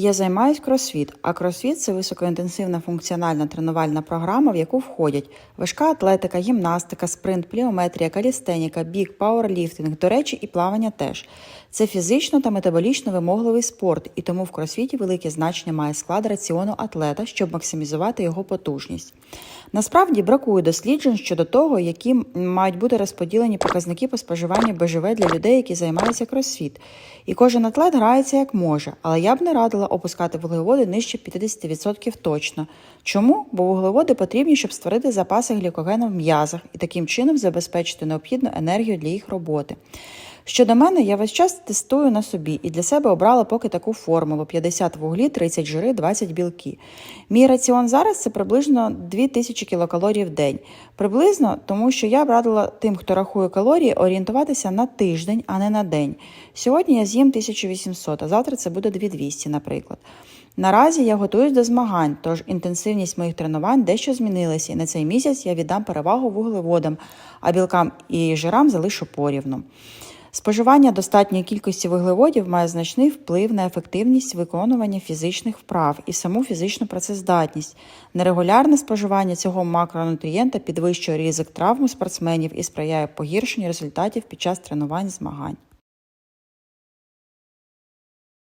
Я займаюсь кросфіт, а кросфіт це високоінтенсивна функціональна тренувальна програма, в яку входять важка атлетика, гімнастика, спринт, пліометрія, калістеніка, біг, пауерліфтинг, до речі, і плавання теж. Це фізично та метаболічно вимогливий спорт, і тому в кросфіті велике значення має склад раціону атлета, щоб максимізувати його потужність. Насправді бракує досліджень щодо того, які мають бути розподілені показники по споживанню БЖВ для людей, які займаються кросфіт. І кожен атлет грається як може, але я б не радила опускати вуглеводи нижче 50% точно. Чому? Бо вуглеводи потрібні, щоб створити запаси глікогену в м'язах і таким чином забезпечити необхідну енергію для їх роботи. Щодо мене, я весь час тестую на собі і для себе обрала поки таку формулу: 50 вуглі, 30 жири, 20 білки. Мій раціон зараз це приблизно 2000 кілокалорій в день. Приблизно, тому що я б радила тим, хто рахує калорії, орієнтуватися на тиждень, а не на день. Сьогодні я з'їм 1800, а завтра це буде 2200, наприклад. Наразі я готуюсь до змагань, тож інтенсивність моїх тренувань дещо змінилася, і на цей місяць я віддам перевагу вуглеводам, а білкам і жирам залишу порівну. Споживання достатньої кількості вуглеводів має значний вплив на ефективність виконування фізичних вправ і саму фізичну працездатність. Нерегулярне споживання цього макронутрієнта підвищує ризик травм спортсменів і сприяє погіршенню результатів під час тренувань змагань.